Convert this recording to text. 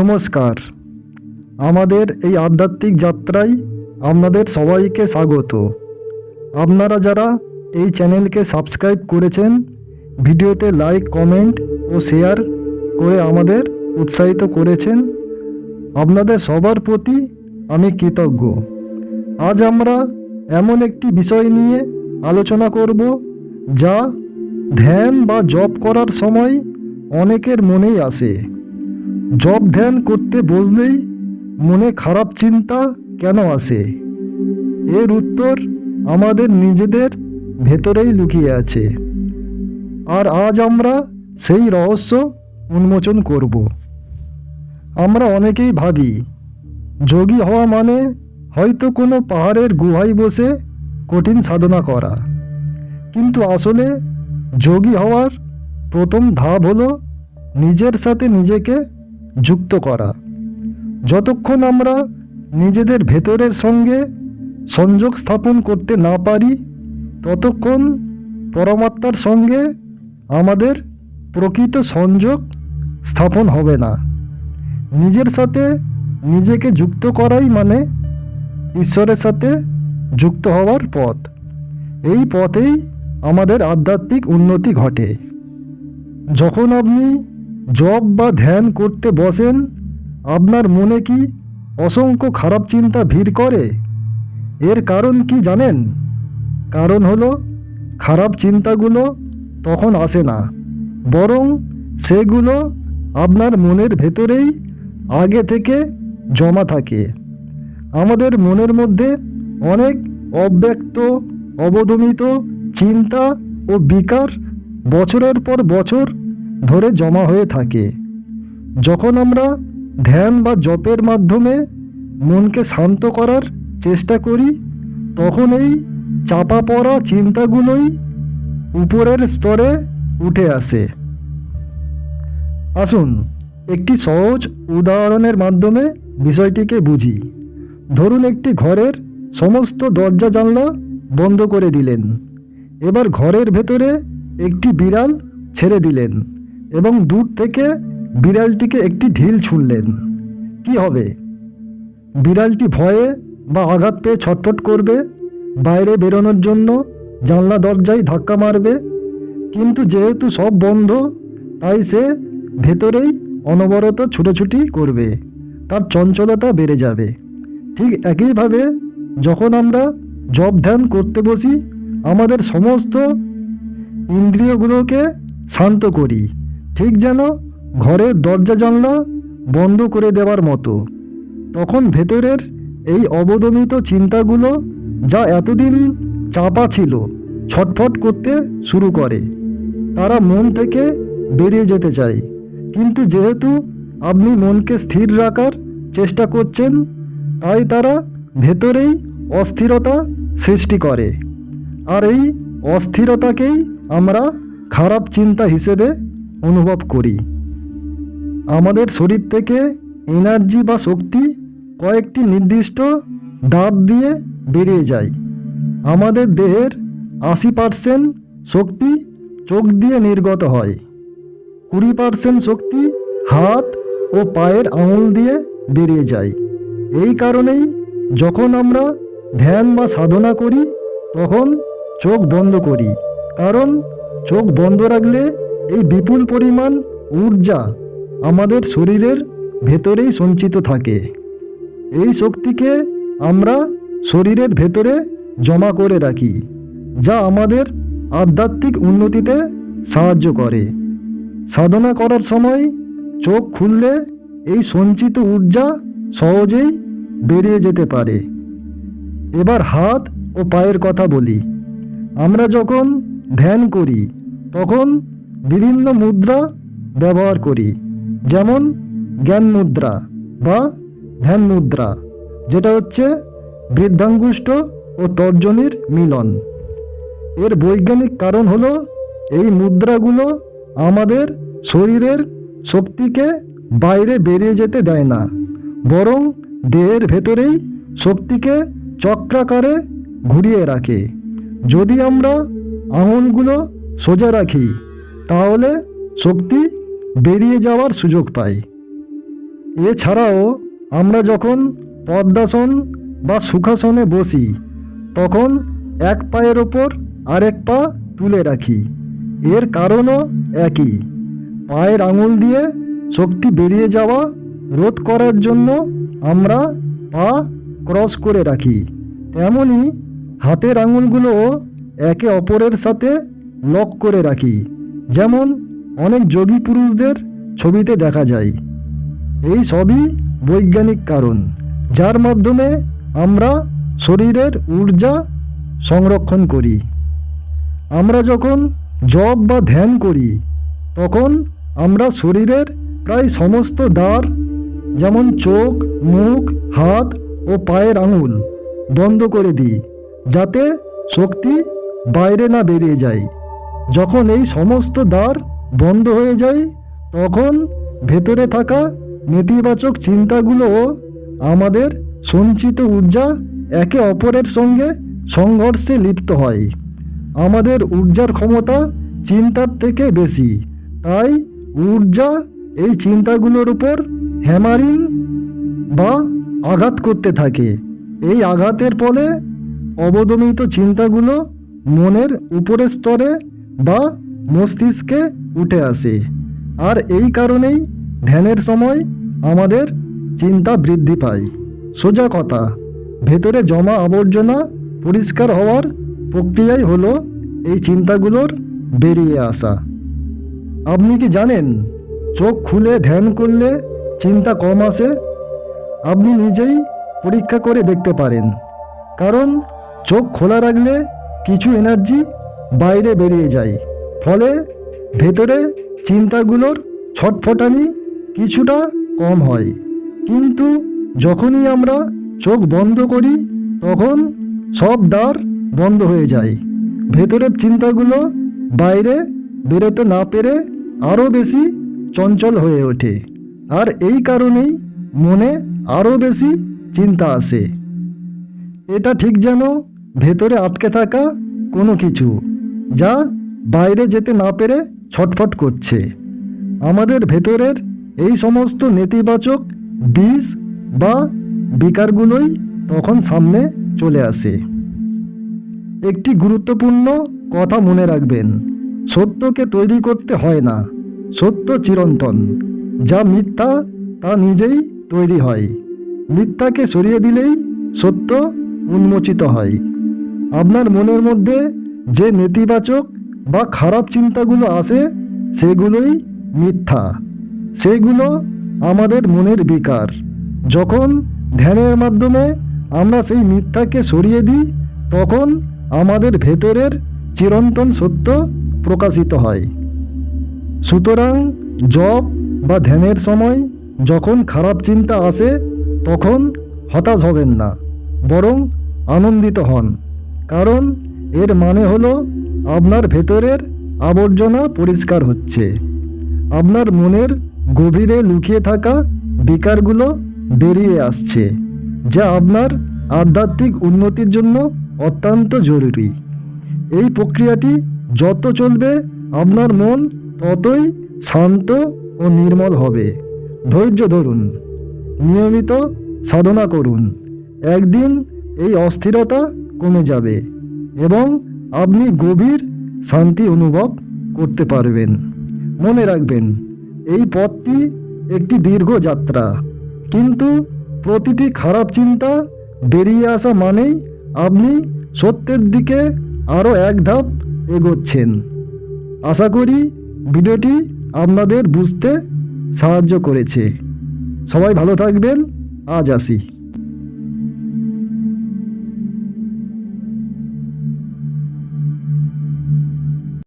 নমস্কার। আমাদের এই আধ্যাত্মিক যাত্রায় আপনাদের সবাইকে স্বাগত। আপনারা যারা এই চ্যানেলকে সাবস্ক্রাইব করেছেন, ভিডিওতে লাইক, কমেন্ট ও শেয়ার করে আমাদের উৎসাহিত করেছেন, আপনাদের সবার প্রতি আমি কৃতজ্ঞ। আজ আমরা এমন একটি বিষয় নিয়ে আলোচনা করব, যা ধ্যান বা জপ করার সময় অনেকের মনেই আসে। জব ধ্যান করতে বসলেই মনে খারাপ চিন্তা কেন আসে? এর উত্তর আমাদের নিজেদের ভেতরেই লুকিয়ে আছে। আর আজ আমরা সেই রহস্য উন্মোচন করব। আমরা অনেকেই ভাবি, যোগী হওয়া মানে হয়তো কোনো পাহাড়ের গুহায় বসে কঠিন সাধনা করা। কিন্তু আসলে যোগী হওয়ার প্রথম ধাপ হলো নিজের সাথে নিজেকে যুক্ত করা। যতক্ষণ আমরা নিজেদের ভেতরের সঙ্গে সংযোগ স্থাপন করতে না পারি, ততক্ষণ পরমাত্মার সঙ্গে আমাদের প্রকৃত সংযোগ স্থাপন হবে না। নিজের সাথে নিজেকে যুক্ত করাই মানে ঈশ্বরের সাথে যুক্ত হওয়ার পথ। এই পথেই আমাদের আধ্যাত্মিক উন্নতি ঘটে। যখন আপনি জব বা ধ্যান করতে বসেন, আপনার মনে কি অসংখ্য খারাপ চিন্তা ভিড় করে? এর কারণ কি জানেন? কারণ হলো, খারাপ চিন্তাগুলো তখন আসে না, বরং সেগুলো আপনার মনের ভেতরেই আগে থেকে জমা থাকে। আমাদের মনের মধ্যে অনেক অব্যক্ত, অবদমিত চিন্তা ও বিকার বছরের পর বছর ধরে জমা হয়ে থাকে। যখন আমরা ধ্যান বা জপের মাধ্যমে মনকে শান্ত করার চেষ্টা করি, তখন এই চাপা পড়া চিন্তাগুলোই উপরের স্তরে উঠে আসে। আসুন একটি সহজ উদাহরণের মাধ্যমে বিষয়টিকে বুঝি। ধরুন একটি ঘরের সমস্ত দরজা জানলা বন্ধ করে দিলেন। এবার ঘরের ভেতরে একটি বিড়াল ছেড়ে দিলেন। এবং দূর থেকে বিড়ালটিকে একটি ঢিল ছুঁড়লেন। কি হবে? বিড়ালটি ভয়ে বা আঘাত পেয়ে ছটফট করবে, বাইরে বেরোনোর জন্য জানলা দরজায় ধাক্কা মারবে। কিন্তু যেহেতু সব বন্ধ, তাই সে ভেতরেই অনবরত ছুটোছুটি করবে। তার চঞ্চলতা বেড়ে যাবে। ঠিক একইভাবে যখন আমরা জব ধ্যান করতে বসি, আমাদের সমস্ত ইন্দ্রিয়গুলোকে শান্ত করি। ঠিক যেন ঘরের দরজা জানলা বন্ধ করে দেওয়ার মতো। তখন ভেতরের এই অবদমিত চিন্তাগুলো যা এতদিন চাপা ছিল, ছটফট করতে শুরু করে। তারা মন থেকে বেরিয়ে যেতে চায়। কিন্তু যেহেতু আপনি মনকে স্থির রাখার চেষ্টা করছেন, তাই তারা ভেতরেই অস্থিরতা সৃষ্টি করে। আর এই অস্থিরতাকেই আমরা খারাপ চিন্তা হিসেবে অনুভব করি। আমাদের শরীর থেকে এনার্জি বা শক্তি কয়েকটি নির্দিষ্ট দাব দিয়ে বেরিয়ে যায়। আমাদের দেহের আশি পার্সেন্ট শক্তি চোখ দিয়ে নির্গত হয়। কুড়ি পার্সেন্ট শক্তি হাত ও পায়ের আঙুল দিয়ে বেরিয়ে যায়। এই কারণেই যখন আমরা ধ্যান বা সাধনা করি, তখন চোখ বন্ধ করি। কারণ চোখ বন্ধ রাখলে এই বিপুল পরিমাণ ঊর্জা আমাদের শরীরের ভেতরেই সঞ্চিত থাকে। এই শক্তিকে আমরা শরীরের ভেতরে জমা করে রাখি, যা আমাদের আধ্যাত্মিক উন্নতিতে সাহায্য করে। সাধনা করার সময় চোখ খুললে এই সঞ্চিত ঊর্জা সহজেই বেরিয়ে যেতে পারে। এবার হাত ও পায়ের কথা বলি। আমরা যখন ধ্যান করি, তখন বিভিন্ন মুদ্রা ব্যবহার করি, যেমন জ্ঞান মুদ্রা বা ধ্যান মুদ্রা, যেটা হচ্ছে বৃদ্ধাঙ্গুষ্ঠ ও তর্জনীর মিলন। এর বৈজ্ঞানিক কারণ হলো, এই মুদ্রাগুলো আমাদের শরীরের শক্তিকে বাইরে বেরিয়ে যেতে দেয় না, বরং দেহের ভেতরেই শক্তিকে চক্রাকারে ঘুরিয়ে রাখে। যদি আমরা আঙুলগুলো সোজা রাখি তাহলে শক্তি বেরিয়ে যাওয়ার সুযোগ পাই। এছাড়াও আমরা যখন পদ্মাসন বা সুখাসনে বসি, তখন এক পায়ের ওপর আরেক পা তুলে রাখি। এর কারণও একই। পায়ের আঙুল দিয়ে শক্তি বেরিয়ে যাওয়া রোধ করার জন্য আমরা পা ক্রস করে রাখি। তেমনই হাতের আঙুলগুলোও একে অপরের সাথে লক করে রাখি। যেমন অনেক যোগী পুরুষদের ছবিতে দেখা যায়। এই সবই বৈজ্ঞানিক কারণ, যার মাধ্যমে আমরা শরীরের ঊর্জা সংরক্ষণ করি। আমরা যখন জপ বা ধ্যান করি, তখন আমরা শরীরের প্রায় সমস্ত দ্বার, যেমন চোখ, মুখ, হাত ও পায়ের আঙুল, বন্ধ করে দিই, যাতে শক্তি বাইরে না বেরিয়ে যায়। যখন এই সমস্ত দ্বার বন্ধ হয়ে যায়, তখন ভেতরে থাকা নেতিবাচক চিন্তাগুলোও আমাদের সঞ্চিত ঊর্জা একে অপরের সঙ্গে সংঘর্ষে লিপ্ত হয়। আমাদের ঊর্জার ক্ষমতা চিন্তার থেকে বেশি, তাই ঊর্জা এই চিন্তাগুলোর উপর হ্যামারিং বা আঘাত করতে থাকে। এই আঘাতের ফলে অবদমিত চিন্তাগুলো মনের উপরের স্তরে বা মস্তিষ্কে উঠে আসে। আর এই কারণেই ধ্যানের সময় আমাদের চিন্তা বৃদ্ধি পায়। সোজা কথা, ভেতরে জমা আবর্জনা পরিষ্কার হওয়ার প্রক্রিয়াই হলো এই চিন্তাগুলোর বেরিয়ে আসা। আপনি কি জানেন, চোখ খুলে ধ্যান করলে চিন্তা কম আসে? আপনি নিজেই পরীক্ষা করে দেখতে পারেন। কারণ চোখ খোলা রাখলে কিছু এনার্জি বাইরে বেরিয়ে যায় ফলে ভেতরে চিন্তাগুলোর ছটফটানি কিছুটা কম হয়। কিন্তু যখনই আমরা চোখ বন্ধ করি, তখন সব দ্বার বন্ধ হয়ে যায়। ভেতরের চিন্তাগুলো বাইরে বেরোতে না পেরে আরও বেশি চঞ্চল হয়ে ওঠে। আর এই কারণেই মনে আরও বেশি চিন্তা আসে। এটা ঠিক যেন ভেতরে আটকে থাকা কোনো কিছু। যা বাইরে যেতে না পেরে ছটফট করছে। আমাদের ভেতরের এই সমস্ত নেতিবাচক বীজ বা বিকারগুলোই তখন সামনে চলে আসে। একটি গুরুত্বপূর্ণ কথা মনে রাখবেন, সত্যকে তৈরি করতে হয় না, সত্য চিরন্তন, যা মিথ্যা তা নিজেই তৈরি হয়। মিথ্যাকে সরিয়ে দিলেই সত্য উন্মোচিত হয়। আপনার মনের মধ্যে যে নেতিবাচক বা খারাপ চিন্তাগুলো আসে সেগুলোই মিথ্যা। সেগুলো আমাদের মনের বিকার। যখন ধ্যানের মাধ্যমে আমরা সেই মিথ্যাকে সরিয়ে দিই, তখন আমাদের ভেতরের চিরন্তন সত্য প্রকাশিত হয়। সুতরাং জপ বা ধ্যানের সময় যখন খারাপ চিন্তা আসে, তখন হতাশ হবেন না, বরং আনন্দিত হন। কারণ এর মানে হলো আপনার ভেতরের আবর্জনা পরিষ্কার হচ্ছে। আপনার মনের গভীরে লুকিয়ে থাকা বিকারগুলো বেরিয়ে আসছে, যা আপনার আধ্যাত্মিক উন্নতির জন্য অত্যন্ত জরুরি। এই প্রক্রিয়াটি যত চলবে, আপনার মন ততই শান্ত ও নির্মল হবে। ধৈর্য ধরুন, নিয়মিত সাধনা করুন, একদিন এই অস্থিরতা কমে যাবে। এবং আপনি গভীর শান্তি অনুভব করতে পারবেন। মনে রাখবেন, এই পথটি একটি দীর্ঘ যাত্রা। কিন্তু প্রতিটি খারাপ চিন্তা বেরিয়ে আসা মানেই আপনি সত্যের দিকে আরও এক ধাপ এগোচ্ছেন। আশা করি ভিডিওটি আপনাদের বুঝতে সাহায্য করেছে। সবাই ভালো থাকবেন। আজ আসি।